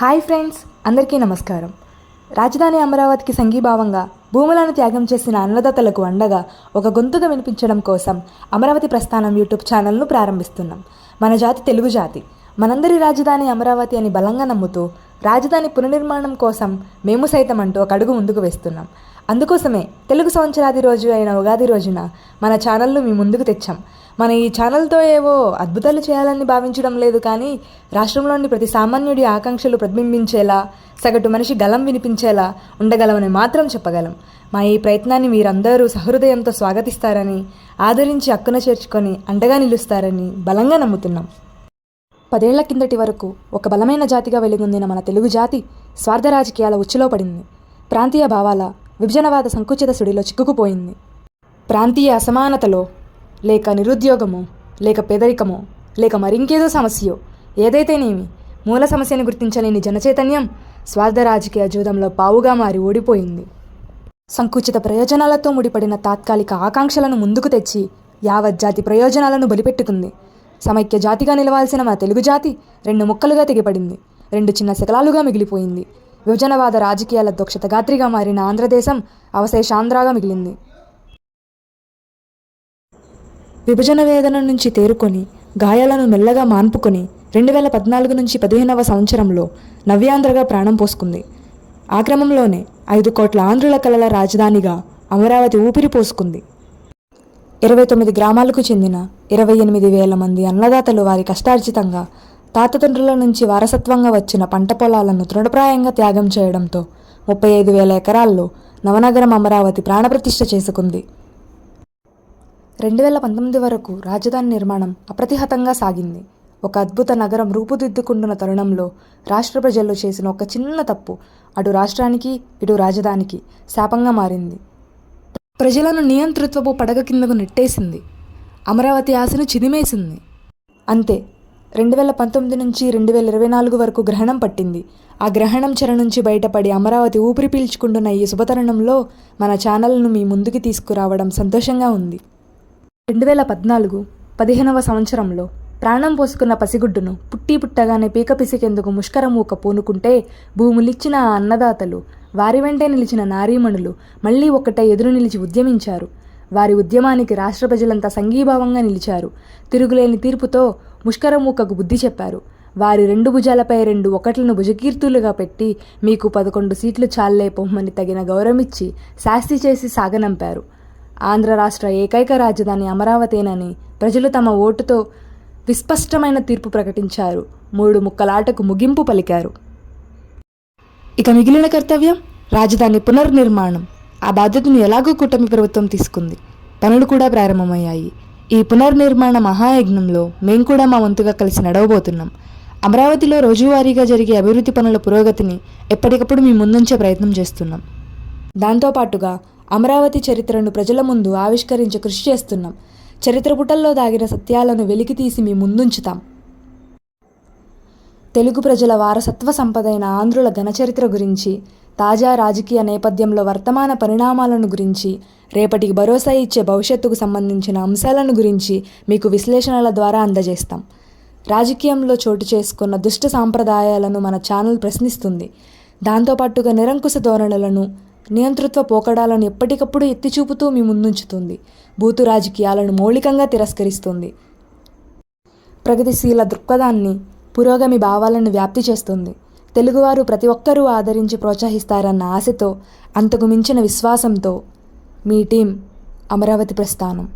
Hi friends అందరికీ నమస్కారం. రాజధాని అమరావతికి సంఘీభావంగా భూములను త్యాగం చేసిన అన్నదాతలకు అండగా ఒక గొంతుగా వినిపించడం కోసం అమరావతి ప్రస్థానం యూట్యూబ్ ఛానల్ను ప్రారంభిస్తున్నాం. మన జాతి తెలుగు జాతి. మనందరి రాజధాని అమరావతి అని బలంగా నమ్ముతూ రాజధాని పునర్నిర్మాణం కోసం మేము సైతం అంటూ ఒక అడుగు ముందుకు వేస్తున్నాం. అందుకోసమే తెలుగు సంవత్సరాది రోజు అయిన ఉగాది రోజున మన ఛానల్ను మీ ముందుకు తెచ్చాం. మన ఈ ఛానల్తో ఏవో అద్భుతాలు చేయాలని భావించడం లేదు కానీ రాష్ట్రంలోని ప్రతి సామాన్యుడి ఆకాంక్షలు ప్రతిబింబించేలా సగటు మనిషి గలం వినిపించేలా ఉండగలమని మాత్రం చెప్పగలం. మా ఈ ప్రయత్నాన్ని మీరందరూ సహృదయంతో స్వాగతిస్తారని ఆదరించి అక్కున చేర్చుకొని అండగా నిలుస్తారని బలంగా నమ్ముతున్నాం. పదేళ్ళ కిందటి వరకు ఒక బలమైన జాతిగా వెలుగొందిన మన తెలుగు జాతి స్వార్థ రాజకీయాల ఉచ్చులో పడింది. ప్రాంతీయ భావాల విభజనవాద సంకుచిత సుడిలో చిక్కుకుపోయింది. ప్రాంతీయ అసమానతలో లేక నిరుద్యోగమో లేక పేదరికమో లేక మరింకేదో సమస్యో ఏదైతేనేమి మూల సమస్యను గుర్తించలేని జనచైతన్యం స్వార్థ రాజకీయ జూదంలో పావుగా మారి ఓడిపోయింది. సంకుచిత ప్రయోజనాలతో ముడిపడిన తాత్కాలిక ఆకాంక్షలను ముందుకు తెచ్చి యావత్ జాతి ప్రయోజనాలను బలిపెట్టుకుంది. సమైక్య జాతిగా నిలవాల్సిన మా తెలుగు జాతి రెండు ముక్కలుగా తెగిపడింది. రెండు చిన్న శకలాలుగా మిగిలిపోయింది. విభజనవాద రాజకీయాల దోక్షతగాత్రిగా మారిన ఆంధ్రదేశం అవశేషాంధ్రాగా మిగిలింది. విభజన వేదన నుంచి తేరుకొని గాయాలను మెల్లగా మాన్పుకొని రెండు వేల పద్నాలుగు నుంచి పదిహేనవ సంవత్సరంలో నవ్యాంధ్రగా ప్రాణం పోసుకుంది. ఆ క్రమంలోనే ఐదు కోట్ల ఆంధ్రుల కలల రాజధానిగా అమరావతి ఊపిరి పోసుకుంది. ఇరవై తొమ్మిది గ్రామాలకు చెందిన ఇరవై ఎనిమిది వేల మంది అన్నదాతలు వారి కష్టార్జితంగా తాతతండ్రుల నుంచి వారసత్వంగా వచ్చిన పంట పొలాలను తృణప్రాయంగా త్యాగం చేయడంతో ముప్పై ఐదు వేల ఎకరాల్లో నవనగరం అమరావతి ప్రాణప్రతిష్ఠ చేసుకుంది. రెండు వేల పంతొమ్మిది వరకు రాజధాని నిర్మాణం అప్రతిహతంగా సాగింది. ఒక అద్భుత నగరం రూపుదిద్దుకుంటున్న తరుణంలో రాష్ట్ర ప్రజల్లో చేసిన ఒక చిన్న తప్పు అటు రాష్ట్రానికి ఇటు రాజధానికి శాపంగా మారింది. ప్రజలను నియంతృత్వపు పడగ కిందకు నెట్టేసింది. అమరావతి ఆశను చిదిమేసింది. అంతే రెండు వేల పంతొమ్మిది నుంచి రెండు వేల ఇరవై నాలుగు వరకు గ్రహణం పట్టింది. ఆ గ్రహణం చెర నుంచి బయటపడి అమరావతి ఊపిరి పీల్చుకుంటున్న ఈ శుభతరుణంలో మన ఛానల్ను మీ ముందుకి తీసుకురావడం సంతోషంగా ఉంది. రెండు వేల పద్నాలుగు పదిహేనవ సంవత్సరంలో ప్రాణం పోసుకున్న పసిగుడ్డును పుట్టి పుట్టగానే పీక ముష్కరం ముష్కరమూక పూనుకుంటే భూములిచ్చిన ఆ అన్నదాతలు వారి వెంటే నిలిచిన నారీమణులు మళ్ళీ ఒక్కటే ఎదురు నిలిచి ఉద్యమించారు. వారి ఉద్యమానికి రాష్ట్ర ప్రజలంతా సంఘీభావంగా నిలిచారు. తిరుగులేని తీర్పుతో ముష్కరమూకకు బుద్ధి చెప్పారు. వారి రెండు భుజాలపై రెండు ఒకట్లను భుజకీర్తులుగా పెట్టి మీకు పదకొండు సీట్లు చాలే పొమ్మని తగిన గౌరవమిచ్చి శాస్తి చేసి సాగనంపారు. ఆంధ్ర రాష్ట్ర ఏకైక రాజధాని అమరావతేనని ప్రజలు తమ ఓటుతో విస్పష్టమైన తీర్పు ప్రకటించారు. మూడు ముక్కలాటకు ముగింపు పలికారు. ఇక మిగిలిన కర్తవ్యం రాజధాని పునర్నిర్మాణం. ఆ బాధ్యతను ఎలాగో కూటమి ప్రభుత్వం తీసుకుంది. పనులు కూడా ప్రారంభమయ్యాయి. ఈ పునర్నిర్మాణ మహాయజ్ఞంలో మేం కూడా మా వంతుగా కలిసి నడవబోతున్నాం. అమరావతిలో రోజువారీగా జరిగే అభివృద్ధి పనుల పురోగతిని ఎప్పటికప్పుడు మీ ముందుంచే ప్రయత్నం చేస్తున్నాం. దాంతోపాటుగా అమరావతి చరిత్రను ప్రజల ముందు ఆవిష్కరించే కృషి చేస్తున్నాం. చరిత్ర పుటల్లో దాగిన సత్యాలను వెలికితీసి మీ ముందుంచుతాం. తెలుగు ప్రజల వారసత్వ సంపదైన ఆంధ్రుల ఘనచరిత్ర గురించి తాజా రాజకీయ నేపథ్యంలో వర్తమాన పరిణామాలను గురించి రేపటికి భరోసా ఇచ్చే భవిష్యత్తుకు సంబంధించిన అంశాలను గురించి మీకు విశ్లేషణల ద్వారా అందజేస్తాం. రాజకీయంలో చోటు చేసుకున్న దుష్ట సాంప్రదాయాలను మన ఛానల్ ప్రశ్నిస్తుంది. దాంతోపాటుగా నిరంకుశ ధోరణులను నియంతృత్వ పోకడాలను ఎప్పటికప్పుడు ఎత్తిచూపుతూ మీ ముందుంచుతుంది. బూతు రాజకీయాలను మౌలికంగా తిరస్కరిస్తుంది. ప్రగతిశీల దృక్పథాన్ని పురోగమి భావాలను వ్యాప్తి చేస్తుంది. తెలుగువారు ప్రతి ఒక్కరూ ఆదరించి ప్రోత్సహిస్తారన్న ఆశతో అంతకు మించిన విశ్వాసంతో మీ టీం అమరావతి ప్రస్థానం.